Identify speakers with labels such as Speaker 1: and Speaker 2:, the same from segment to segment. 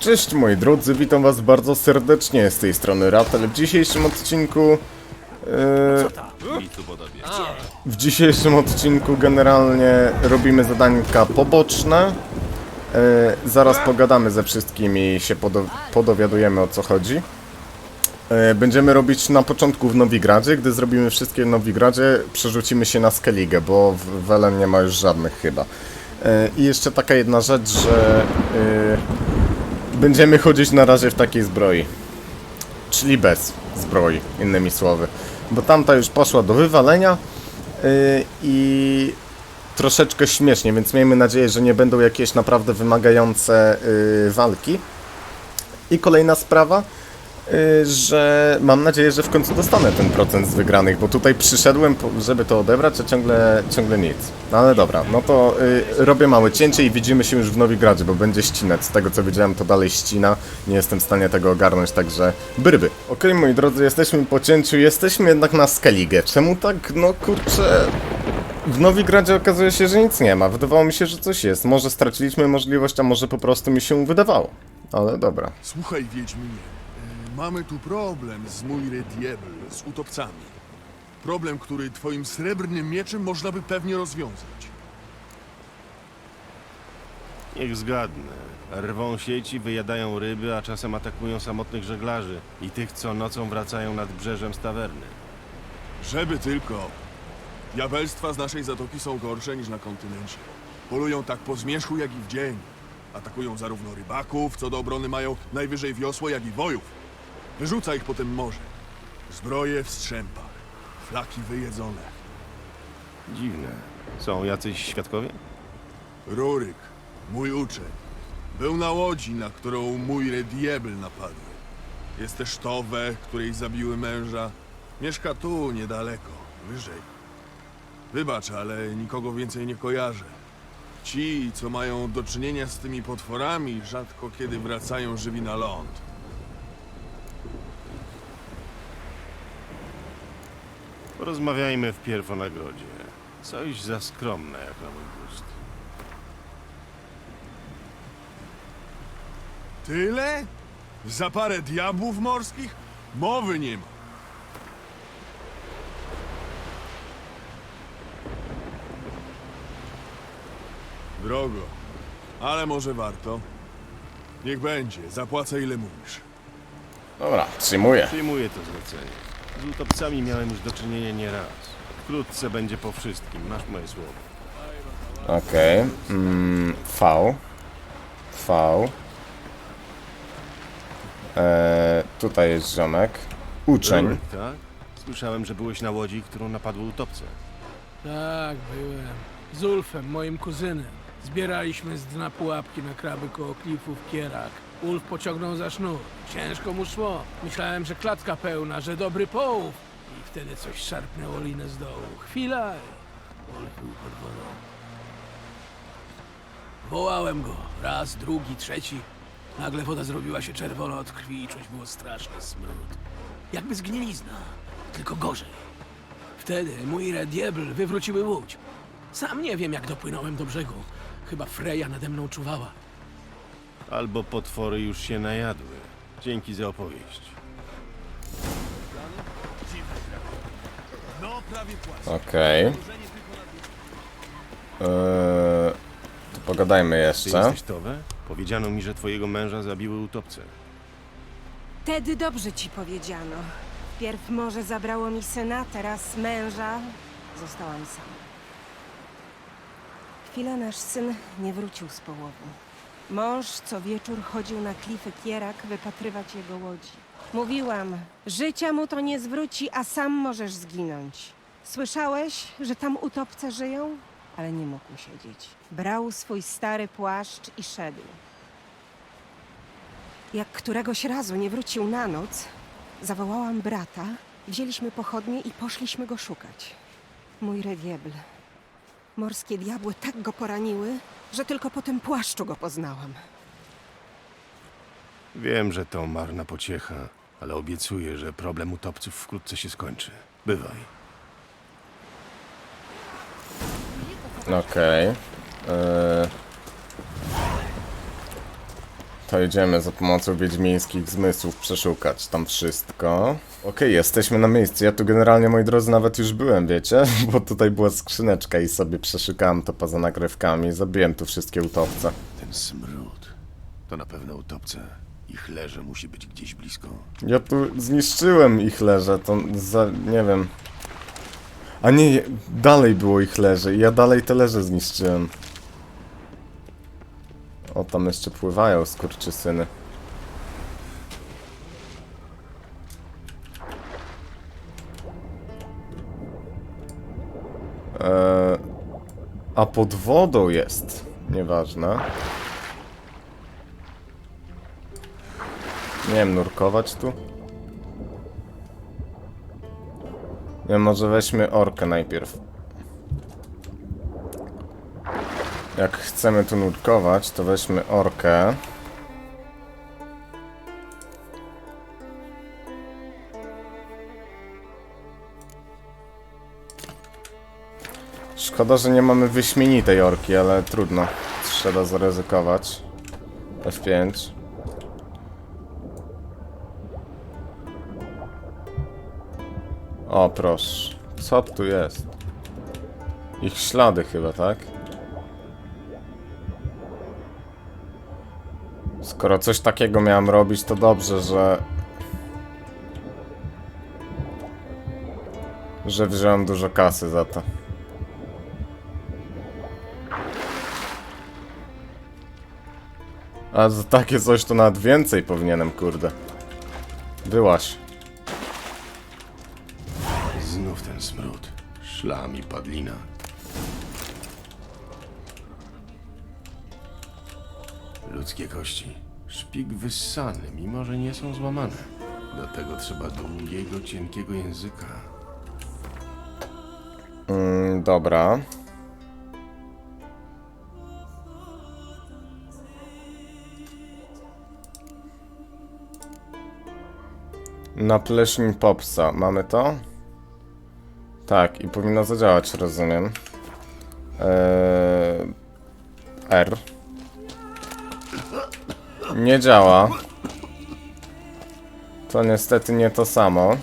Speaker 1: Cześć moi drodzy, witam was bardzo serdecznie z tej strony Ratel. W dzisiejszym odcinku... e, w dzisiejszym odcinku generalnie robimy zadanka poboczne. E, zaraz pogadamy ze wszystkimi i się podo podowiadujemy o co chodzi. E, Będziemy robić na początku w Nowigradzie. Gdy zrobimy wszystkie w Nowigradzie, przerzucimy się na Skellige, bo w Welen nie ma już żadnych chyba. E, I jeszcze taka jedna rzecz, że e, będziemy chodzić na razie w takiej zbroi. Czyli bez zbroi, innymi słowy. Bo tamta już poszła do wywalenia e, i troszeczkę śmiesznie, więc miejmy nadzieję, że nie będą jakieś naprawdę wymagające e, walki. I kolejna sprawa, że mam nadzieję, że w końcu dostanę ten procent z wygranych, bo tutaj przyszedłem, żeby to odebrać, a ciągle, ciągle nic. No ale dobra, no to y, robię małe cięcie i widzimy się już w Nowigradzie, bo będzie ścinać. Z tego co widziałem, to dalej ścina. Nie jestem w stanie tego ogarnąć, także bryby. Okej, moi drodzy, jesteśmy po cięciu, jesteśmy jednak na Skellige. Czemu tak, no kurczę... W Nowigradzie okazuje się, że nic nie ma. Wydawało mi się, że coś jest. Może straciliśmy możliwość, a może po prostu mi się wydawało. Ale dobra.
Speaker 2: Słuchaj, Wiedźminie, y, mamy tu problem z Muire Diebel, z utopcami. Problem, który twoim srebrnym mieczem można by pewnie rozwiązać.
Speaker 3: Niech zgadnę. Rwą sieci, wyjadają ryby, a czasem atakują samotnych żeglarzy i tych, co nocą wracają nad brzeżem z tawerny.
Speaker 2: Żeby tylko. Diabelstwa z naszej zatoki są gorsze niż na kontynencie. Polują tak po zmierzchu, jak i w dzień. Atakują zarówno rybaków, co do obrony mają najwyżej wiosło, jak i wojów. Wyrzuca ich potem morze. Zbroje w strzępach, flaki wyjedzone.
Speaker 3: Dziwne. Są jacyś świadkowie?
Speaker 2: Ruryk, mój uczeń, był na łodzi, na którą mój Diebel napadły. Jest też Towe, której zabiły męża. Mieszka tu, niedaleko, wyżej. Wybacz, ale nikogo więcej nie kojarzę. Ci, co mają do czynienia z tymi potworami, rzadko kiedy wracają żywi na ląd.
Speaker 3: Porozmawiajmy wpierw o nagrodzie. Coś za skromne jak na mój gust.
Speaker 2: Tyle? Za parę diabłów morskich? Mowy nie ma. Drogo, ale może warto. Niech będzie, zapłacę ile mówisz.
Speaker 1: Dobra, przyjmuję.
Speaker 3: Przyjmuję to zlecenie. Z utopcami miałem już do czynienia nieraz. Wkrótce będzie po wszystkim, masz moje słowo.
Speaker 1: Okej. Mm, v. V. E, tutaj jest ziomek. Uczeń.
Speaker 3: Tak? Słyszałem, że byłeś na łodzi, którą napadły utopce.
Speaker 4: Tak, byłem. Z Ulfem, moim kuzynem. Zbieraliśmy z dna pułapki na kraby koło klifów Kierak. Ulf pociągnął za sznur. Ciężko mu szło. Myślałem, że klatka pełna, że dobry połów. I wtedy coś szarpnęło linę z dołu. Chwila i Ulf był pod wodą. Wołałem go. Raz, drugi, trzeci. Nagle woda zrobiła się czerwona od krwi i czuć było straszny smród. Jakby zgnilizna, tylko gorzej. Wtedy mój Rediebl wywróciły łódź. Sam nie wiem, jak dopłynąłem do brzegu. Chyba Freja nade mną czuwała.
Speaker 3: Albo potwory już się najadły. Dzięki za opowieść.
Speaker 2: No, prawie.
Speaker 1: Okej. Eee, to pogadajmy
Speaker 3: Ty
Speaker 1: jeszcze.
Speaker 3: jesteś Towe? Powiedziano mi, że twojego męża zabiły utopce.
Speaker 5: Wtedy dobrze ci powiedziano. Wpierw może zabrało mi syna, teraz męża. Zostałam sama. Chwilę nasz syn nie wrócił z połowu. Mąż co wieczór chodził na klify Kierak wypatrywać jego łodzi. Mówiłam, życia mu to nie zwróci, a sam możesz zginąć. Słyszałeś, że tam utopce żyją? Ale nie mógł siedzieć. Brał swój stary płaszcz i szedł. Jak któregoś razu nie wrócił na noc, zawołałam brata, wzięliśmy pochodnie i poszliśmy go szukać. Mój rediebl. Morskie diabły tak go poraniły, że tylko po tym płaszczu go poznałam.
Speaker 3: Wiem, że to marna pociecha, ale obiecuję, że problem utopców wkrótce się skończy. Bywaj.
Speaker 1: Okej. Eee, To idziemy za pomocą wiedźmińskich zmysłów przeszukać tam wszystko. Okej, jesteśmy na miejscu. Ja tu generalnie, moi drodzy, nawet już byłem, wiecie? Bo tutaj była skrzyneczka i sobie przeszukałem to poza nagrywkami. Zabiłem tu wszystkie utopce.
Speaker 3: Ten smród. To na pewno utopce. Ich leże musi być gdzieś blisko.
Speaker 1: Ja tu zniszczyłem ich leże, to za... nie wiem. A nie, dalej było ich leże i ja dalej te leże zniszczyłem. O, tam jeszcze pływają skurczysyny. Eee, a pod wodą jest. Nieważne. Nie wiem, nurkować tu? Nie, może weźmy orkę najpierw. Jak chcemy tu nurkować, to weźmy orkę. Szkoda, że nie mamy wyśmienitej orki, ale trudno. Trzeba zaryzykować. F5. O, proszę. Co tu jest? Ich ślady chyba, tak? Skoro coś takiego miałem robić, to dobrze, że... Że wziąłem dużo kasy za to. A za takie coś to nawet więcej powinienem, kurde. Byłaś.
Speaker 3: Znów ten smród. Szlam i padlina. Ludzkie kości. Szpik wyssany, mimo że nie są złamane. Do tego trzeba długiego, cienkiego języka.
Speaker 1: Mm, dobra. Na pleśń popsa. Mamy to? Tak, i powinno zadziałać, rozumiem. Eee, R. Nie działa. To niestety nie to samo.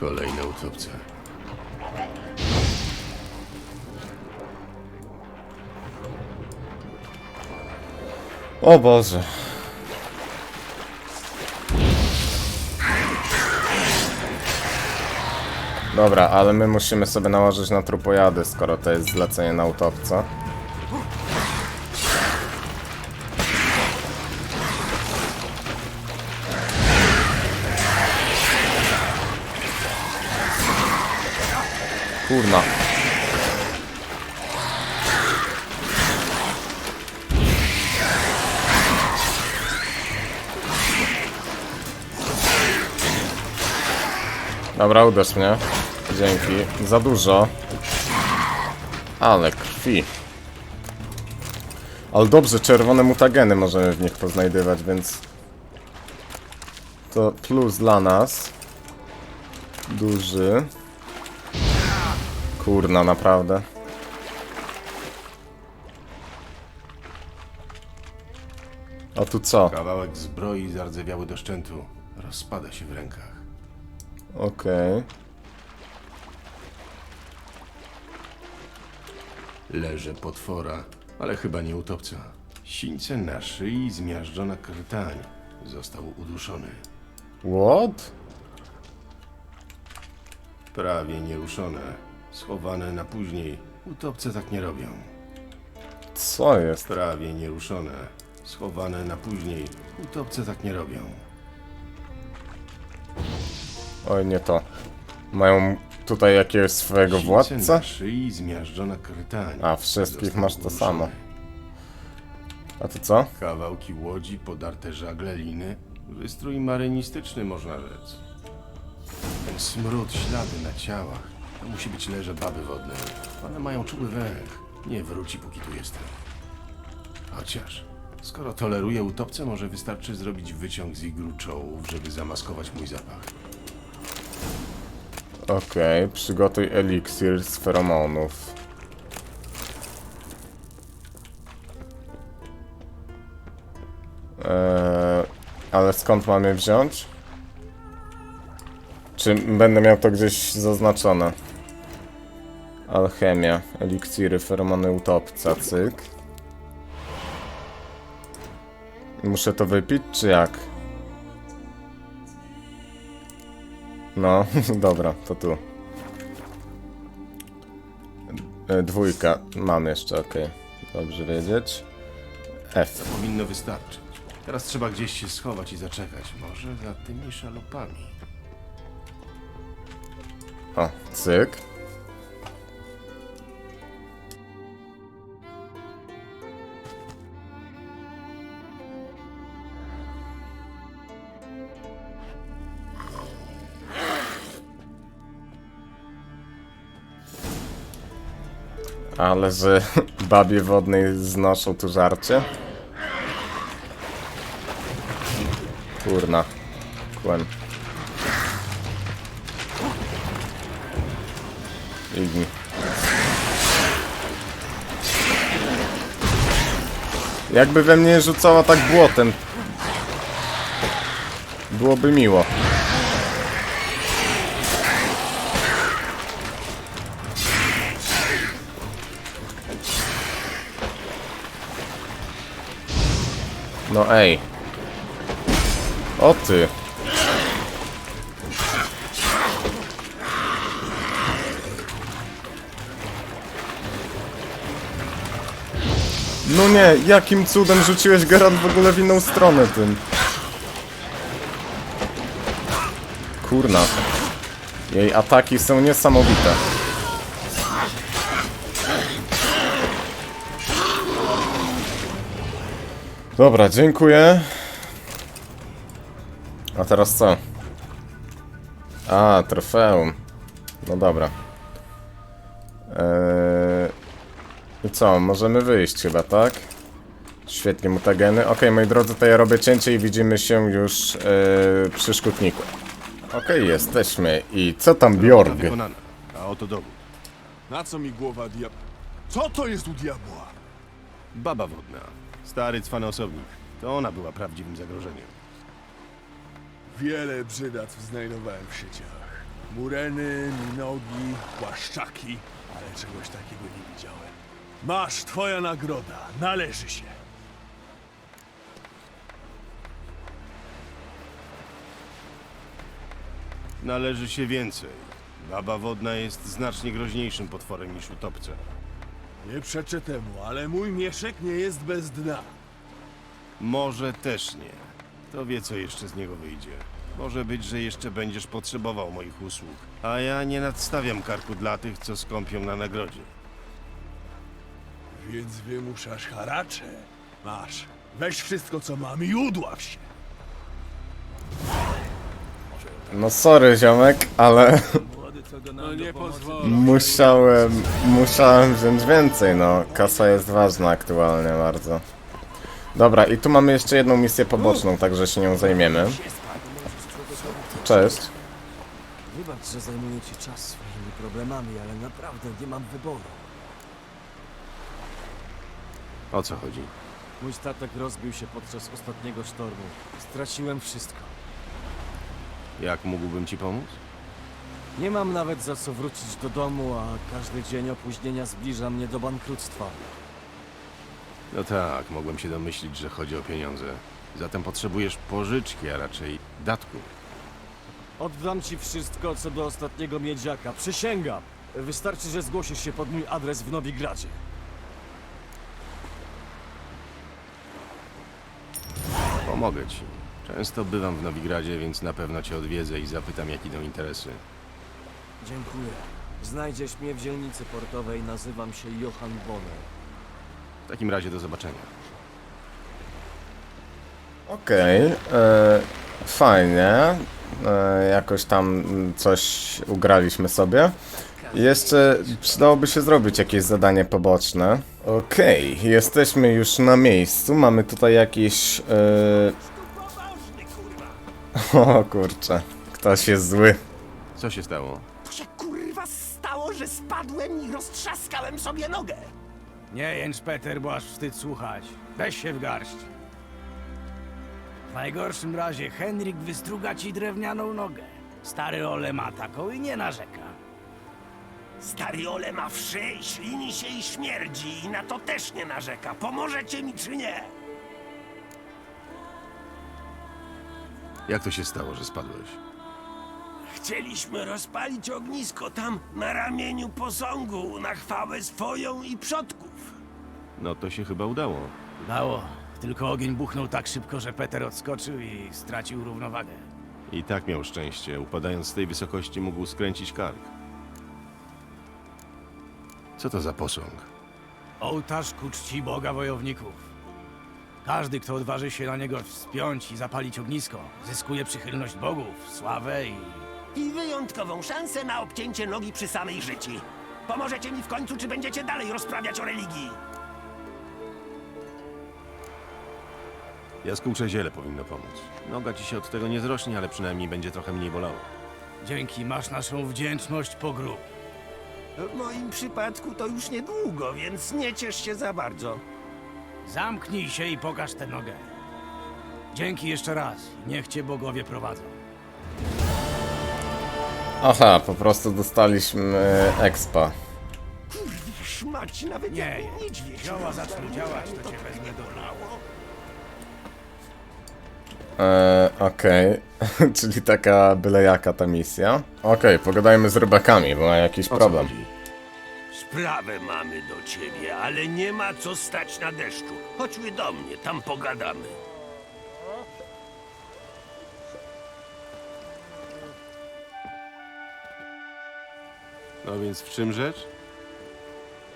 Speaker 3: Kolejne utopce.
Speaker 1: O Boże. Dobra, ale my musimy sobie nałożyć na trupojady, skoro to jest zlecenie na utopca. Kurna. Dobra, uderz mnie. Dzięki. Za dużo. Ale krwi. Ale dobrze, czerwone mutageny możemy w nich poznajdywać, więc... To plus dla nas. Duży. Kurna, naprawdę. A tu co?
Speaker 3: Kawałek zbroi zardzewiały do szczętu. Rozpada się w rękach.
Speaker 1: Okej.
Speaker 3: Leże potwora, ale chyba nie utopca. Sińce na szyi, zmiażdżona krtań. Został uduszony.
Speaker 1: What?
Speaker 3: Prawie nieruszone. Schowane na później. Utopce tak nie robią.
Speaker 1: Co jest?
Speaker 3: Prawie nieruszone. Schowane na później. Utopce tak nie robią.
Speaker 1: Oj, nie to. Mają tutaj jakiegoś swojego władcę?
Speaker 3: szyi, zmiażdżona krtań.
Speaker 1: A, wszystkich
Speaker 3: Został
Speaker 1: masz to samo. A to co?
Speaker 3: Kawałki łodzi, podarte żagle, liny. Wystrój marynistyczny, można rzec. Ten smród, ślady na ciałach. To musi być leże baby wodne. One mają czuły węch. Nie wróci, póki tu jestem. Chociaż, skoro toleruję utopce, może wystarczy zrobić wyciąg z igru czołów, żeby zamaskować mój zapach.
Speaker 1: Okej, przygotuj eliksir z feromonów. Eee, ale skąd mamy wziąć? Czy będę miał to gdzieś zaznaczone? Alchemia, eliksiry, feromony utopca, cyk. Muszę to wypić, czy jak? No, dobra, to tu. E, Dwójka, mam jeszcze, okej. Dobrze wiedzieć. F.
Speaker 3: Powinno wystarczyć. Teraz trzeba gdzieś się schować i zaczekać. Może za tymi szalupami.
Speaker 1: O, cyk. Ale że babie wodnej znoszą tu żarcie? Kurna. Kłem. Igni. Jakby we mnie rzucała tak błotem. Byłoby miło. No ej. O ty. No nie, jakim cudem rzuciłeś Geralt w ogóle w inną stronę tym? Kurna. Jej ataki są niesamowite. Dobra, dziękuję. A teraz co? A, trofeum. No dobra. Eee... I co, możemy wyjść chyba, tak? Świetnie, mutageny. Okej, moi drodzy, to ja robię cięcie i widzimy się już yy, przy szkutniku. Okej, jesteśmy. I co tam Bjorg?
Speaker 3: A oto dowód.
Speaker 2: Na co mi głowa diabła? Co to jest u diabła?
Speaker 3: Baba wodna. Stary cwany To ona była prawdziwym zagrożeniem.
Speaker 2: Wiele brzydactw znajdowałem w sieciach. Mureny, minogi, płaszczaki, ale czegoś takiego nie widziałem. Masz, twoja nagroda, należy się.
Speaker 3: Należy się więcej. Baba wodna jest znacznie groźniejszym potworem niż utopce.
Speaker 2: Nie przeczę temu, ale mój mieszek nie jest bez dna.
Speaker 3: Może też nie. Kto wie, co jeszcze z niego wyjdzie. Może być, że jeszcze będziesz potrzebował moich usług. A ja nie nadstawiam karku dla tych, co skąpią na nagrodzie.
Speaker 2: Więc wymuszasz haracze. Masz, weź wszystko co mam i udław się.
Speaker 1: No sorry, ziomek, ale
Speaker 2: No nie pozwolę.
Speaker 1: musiałem, musiałem wziąć więcej, no. Kasa jest ważna aktualnie bardzo. Dobra, i tu mamy jeszcze jedną misję poboczną, także się nią zajmiemy. Cześć.
Speaker 6: Wybacz, że zajmuję ci czas swoimi problemami, ale naprawdę nie mam wyboru.
Speaker 3: O co chodzi?
Speaker 6: Mój statek rozbił się podczas ostatniego sztormu. Straciłem wszystko.
Speaker 3: Jak mógłbym ci pomóc?
Speaker 6: Nie mam nawet za co wrócić do domu, a każdy dzień opóźnienia zbliża mnie do bankructwa.
Speaker 3: No tak, mogłem się domyślić, że chodzi o pieniądze. Zatem potrzebujesz pożyczki, a raczej datku.
Speaker 6: Oddam ci wszystko, co do ostatniego miedziaka. Przysięgam! Wystarczy, że zgłosisz się pod mój adres w Nowigradzie.
Speaker 3: Pomogę ci. Często bywam w Nowigradzie, więc na pewno cię odwiedzę i zapytam, jak idą interesy.
Speaker 6: Dziękuję. Znajdziesz mnie w dzielnicy portowej, nazywam się Johan Bonner.
Speaker 3: W takim razie do zobaczenia.
Speaker 1: Okej, e, fajnie. E, jakoś tam coś ugraliśmy sobie. Jeszcze przydałoby się zrobić jakieś zadanie poboczne. Okej, jesteśmy już na miejscu. Mamy tutaj jakiś. E... O kurczę, ktoś jest zły.
Speaker 3: Co się stało?
Speaker 7: Się kurwa stało, że spadłem i roztrzaskałem sobie nogę?
Speaker 8: Nie jęcz, Peter, bo aż wstyd słuchać. Weź się w garść. W najgorszym razie Henryk wystruga ci drewnianą nogę. Stary Ole ma taką i nie narzeka.
Speaker 7: Stary Ole ma wszy, ślini się i śmierdzi i na to też nie narzeka. Pomożecie mi czy nie?
Speaker 3: Jak to się stało, że spadłeś?
Speaker 7: Chcieliśmy rozpalić ognisko tam na ramieniu posągu na chwałę swoją i przodków.
Speaker 3: No to się chyba udało.
Speaker 8: Dało. Tylko ogień buchnął tak szybko, że Peter odskoczył i stracił równowagę.
Speaker 3: I tak miał szczęście. Upadając z tej wysokości mógł skręcić kark. Co to za posąg?
Speaker 8: Ołtarz ku czci Boga wojowników. Każdy, kto odważy się na niego wspiąć i zapalić ognisko, zyskuje przychylność bogów, sławę i...
Speaker 7: I wyjątkową szansę na obcięcie nogi przy samej życi. Pomożecie mi w końcu, czy będziecie dalej rozprawiać o religii?
Speaker 3: Jaskółcze ziele powinno pomóc. Noga ci się od tego nie zrośnie, ale przynajmniej będzie trochę mniej bolało.
Speaker 8: Dzięki masz naszą wdzięczność po grób.
Speaker 7: W moim przypadku to już niedługo, więc nie ciesz się za bardzo.
Speaker 8: Zamknij się i pokaż tę nogę. Dzięki jeszcze raz. Niech cię bogowie prowadzą.
Speaker 1: Aha, po prostu dostaliśmy expa.
Speaker 7: Szmać nawet
Speaker 8: Nie,
Speaker 7: jak niedźwiedź.
Speaker 8: zioła zaczną działać, to cię wezmę do lało.
Speaker 1: Eee, okej. Czyli taka byle jaka ta misja. Okej, pogadajmy z rybakami, bo ma jakiś problem.
Speaker 7: Sprawę mamy do ciebie, ale nie ma co stać na deszczu. Chodźmy do mnie, tam pogadamy.
Speaker 3: No więc w czym rzecz?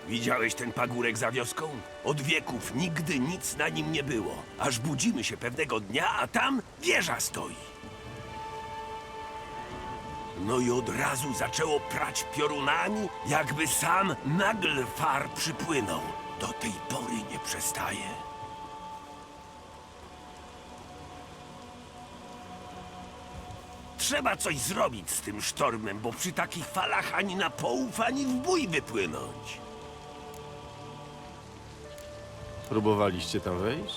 Speaker 7: Widziałeś ten pagórek za wioską? Od wieków nigdy nic na nim nie było. Aż budzimy się pewnego dnia, a tam wieża stoi. No i od razu zaczęło prać piorunami, jakby sam nagle far przypłynął. Do tej pory nie przestaje. Trzeba coś zrobić z tym sztormem, bo przy takich falach ani na połów, ani w bój wypłynąć.
Speaker 3: Próbowaliście tam wejść?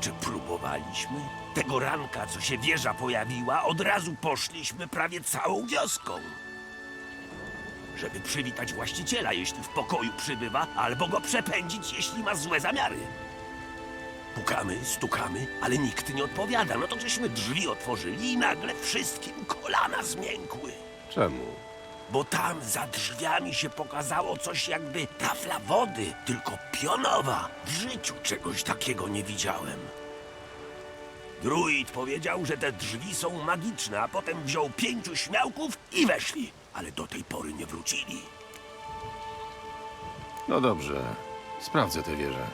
Speaker 7: Czy próbowaliśmy? Tego ranka, co się wieża pojawiła, od razu poszliśmy prawie całą wioską. Żeby przywitać właściciela, jeśli w pokoju przybywa, albo go przepędzić, jeśli ma złe zamiary. Pukamy, stukamy, ale nikt nie odpowiada. No to żeśmy drzwi otworzyli i nagle wszystkim kolana zmiękły.
Speaker 3: Czemu?
Speaker 7: Bo tam za drzwiami się pokazało coś jakby tafla wody, tylko pionowa. W życiu czegoś takiego nie widziałem. Druid powiedział, że te drzwi są magiczne, a potem wziął pięciu śmiałków i weszli, ale do tej pory nie wrócili.
Speaker 3: No dobrze. Sprawdzę tę wieżę.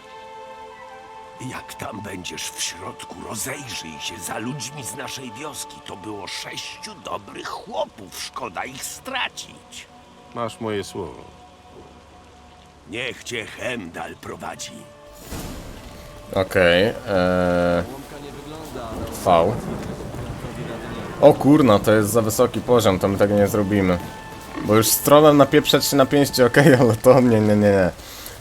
Speaker 7: Jak tam będziesz w środku, rozejrzyj się za ludźmi z naszej wioski. To było sześciu dobrych chłopów, szkoda ich stracić.
Speaker 3: Masz moje słowo.
Speaker 7: Niech cię Hemdal prowadzi.
Speaker 1: Okej, eee... V. O kurna, to jest za wysoki poziom, to my tego nie zrobimy. Bo już z trolem napieprzać się na pięści, okej, ale to nie, nie, nie, nie.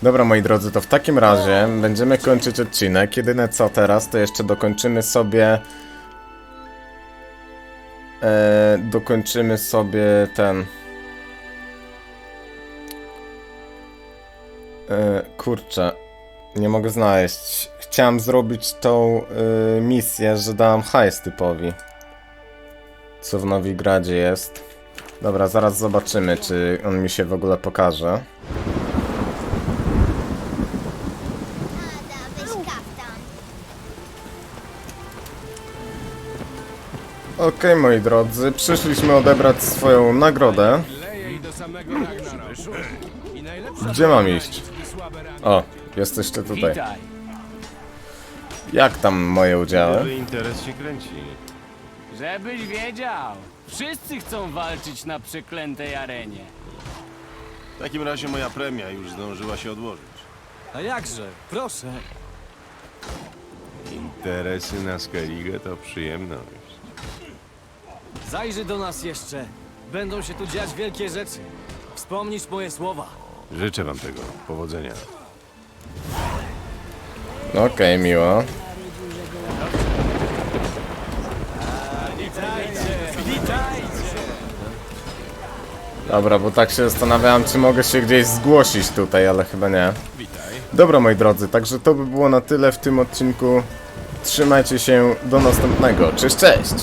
Speaker 1: Dobra, moi drodzy, to w takim razie będziemy kończyć odcinek. Jedyne co teraz, to jeszcze dokończymy sobie... Eee, dokończymy sobie ten... Eee, kurczę, nie mogę znaleźć. Chciałem zrobić tą y, misję, że dałem hajs typowi. Co w Nowigradzie jest. Dobra, zaraz zobaczymy, czy on mi się w ogóle pokaże. Okej, moi drodzy, przyszliśmy odebrać swoją nagrodę. Gdzie mam iść? O, jesteście tutaj.
Speaker 8: Witaj.
Speaker 1: Jak tam moje udziały?
Speaker 3: Nowy interes się kręci.
Speaker 9: Żebyś wiedział. Wszyscy chcą walczyć na przeklętej arenie.
Speaker 3: W takim razie moja premia już zdążyła się odłożyć.
Speaker 6: A jakże? Proszę.
Speaker 3: Interesy na Skellige to przyjemność.
Speaker 6: Zajrzyj do nas jeszcze. Będą się tu dziać wielkie rzeczy. Wspomnisz moje słowa.
Speaker 3: Życzę wam tego. Powodzenia.
Speaker 1: No Okej, miło. Dobra, bo tak się zastanawiałem, czy mogę się gdzieś zgłosić tutaj, ale chyba nie. Dobra, moi drodzy, także to by było na tyle w tym odcinku. Trzymajcie się, do następnego. Cześć, cześć!